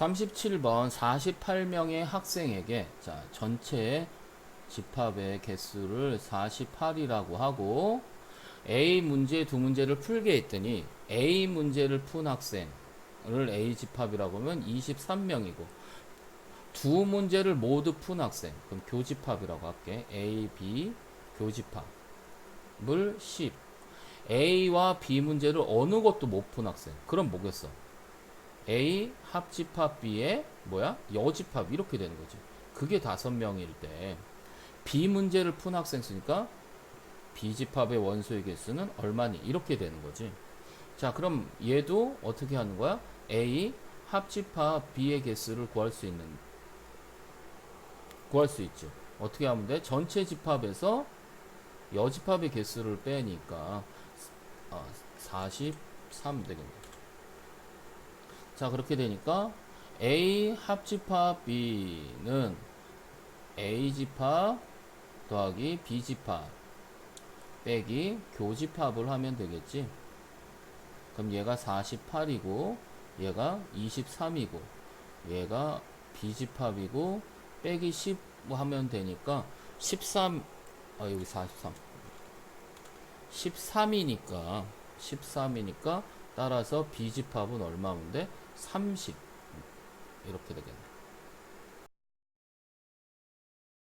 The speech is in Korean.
37번 48명의 학생에게 자, 전체 집합의 개수를 48이라고 하고 A 문제 두 문제를 풀게 했더니 A 문제를 푼 학생을 A 집합이라고 하면 23명이고 두 문제를 모두 푼 학생 그럼 교집합이라고 할게. A, B 교집합을 10 A와 B 문제를 어느 것도 못 푼 학생. 그럼 뭐겠어 A 합집합 B의 뭐야? 여집합 이렇게 되는 거지. 그게 다섯 명일 때 B 문제를 푼 학생 쓰니까 B 집합의 원소의 개수는 얼마니? 이렇게 되는 거지. 자 그럼 얘도 어떻게 하는 거야? A 합집합 B의 개수를 구할 수 있는 구할 수 있지. 어떻게 하면 돼? 전체 집합에서 여집합의 개수를 빼니까 아, 43 되겠네 자 그렇게 되니까 A 합집합 B는 A 집합 더하기 B 집합 빼기 교집합을 하면 되겠지 그럼 얘가 48이고 얘가 23이고 얘가 B 집합이고 빼기 10 하면 되니까 13 아 여기 43 13이니까 13이니까 따라서 B 집합은 얼마면 돼? 30 이렇게 되겠네